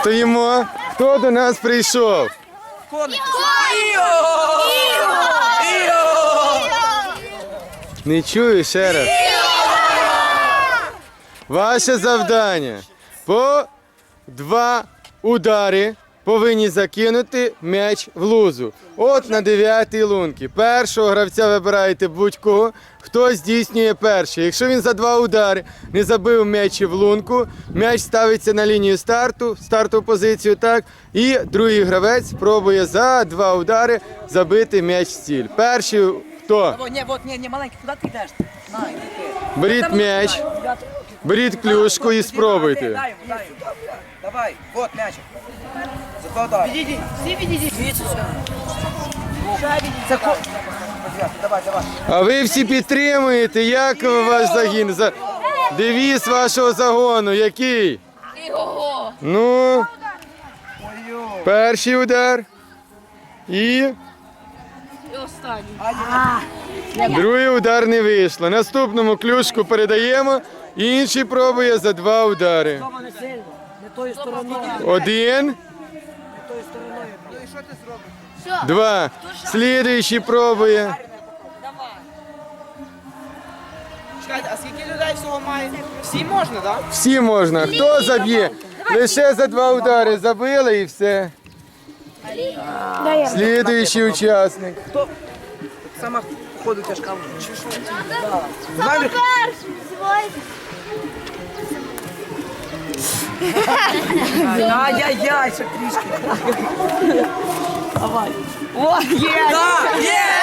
Стоїмо. кто до нас прийшов? Коник. Не чую ще раз. Ваше завдання по два удара. Повинні закинути м'яч в лузу. От на дев'ятій лунці. Першого гравця вибираєте будь-кого, хто здійснює перший. Якщо він за два удари не забив м'яч в лунку, м'яч ставиться на лінію старту, стартову позицію, так, і другий гравець пробує за два удари забити м'яч в ціль. Перший хто? Ні, от, ні, ні, маленький, куди ти йдеш? Беріть м'яч, беріть клюшку і спробуйте. Давай, вот м'ячик. Відійди, всі відійдіть. Це ко... Давай, давай. А ви всі підтримуєте, як ваш загін? За... Девіз вашого загону, який? Його. Ну, перший удар. І І останній. другий удар не вийшло. Наступному клюшку передаємо. Інший пробує за два удари. Один, два. Слідуючий пробує. Чекайте, а скільки людей всього має? Всі можна, так? Всі можна. Хто заб'є? Лише за два удари забили і все. Слідуючий учасник. Сама ходу тяжка. Чи що? Ай-яй-яй, ще трішки. Давай. О, є! Да, є!